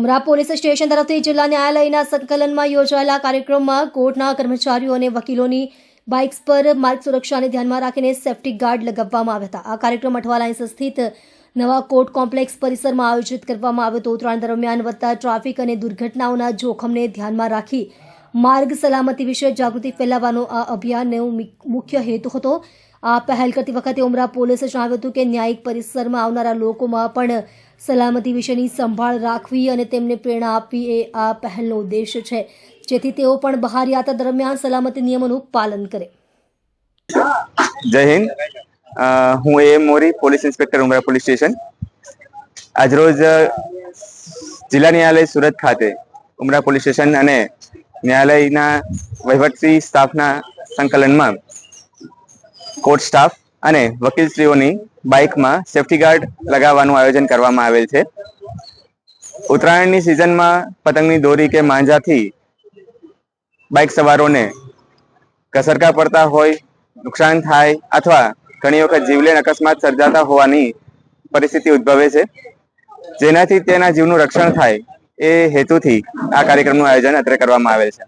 ઉમરા police station તરફથી જિલ્લા ન્યાયાલયના સંકલનમાં યોજાયેલા કાર્યક્રમમાં કોર્ટના કર્મચારીઓ અને વકીલોની બાઇક્સ પર માર્ગ સુરક્ષાને ધ્યાનમાં રાખીને સેફ્ટી ગાર્ડ લગાવવામાં આવ્યા હતા. આ કાર્યક્રમ અઠવાલાઇન્સ સ્થિત નવા કોર્ટ કોમ્પ્લેક્સ પરિસરમાં આયોજિત કરવામાં આવ્યો હતો. ઉત્તરાયણ દરમિયાન વધતા ટ્રાફિક અને દુર્ઘટનાઓના જોખમને ધ્યાનમાં રાખી માર્ગ સલામતી વિશે જાગૃતિ ફેલાવવાનો આ અભિયાનનો મુખ્ય હેતુ હતો. આ પહેલ કરતી વખતે ઉમરા પોલીસે જણાવ્યું હતું કે ન્યાયિક પરિસરમાં આવનારા લોકોમાં પણ સલામતી વિશેની સંભાળ રાખવી અને તેમને પ્રેરણા આપવી એ આ પહેલનો ઉદ્દેશ છે. જેથી તેઓ પણ બહાર યાત્રા દરમિયાન સલામતી નિયમોનું પાલન કરે. જય હિન્દ. હું એ Mori, police inspector, Umra police station. આજરોજ જિલ્લા ન્યાયાલય સુરત ખાતે ઉમરા પોલીસ સ્ટેશન અને ન્યાયાલયના વહીવટી સ્ટાફના સંકલનમાં કોર્ટ સ્ટાફ અને વકીલશ્રીઓની બાઇકમાં સેફટી ગાર્ડ લગાવવાનું આયોજન કરવામાં આવેલ છે. ઉત્તરાયણની સિઝનમાં પતંગની દોરી કે માંજાથી બાઇક સવારોને કસરકા પડતા હોય, નુકસાન થાય અથવા ઘણી વખત જીવલેણ અકસ્માત સર્જાતા હોવાની પરિસ્થિતિ ઉદ્ભવે છે. જેનાથી તેના જીવનું રક્ષણ થાય એ હેતુથી આ કાર્યક્રમનું આયોજન અત્રે કરવામાં આવેલ છે.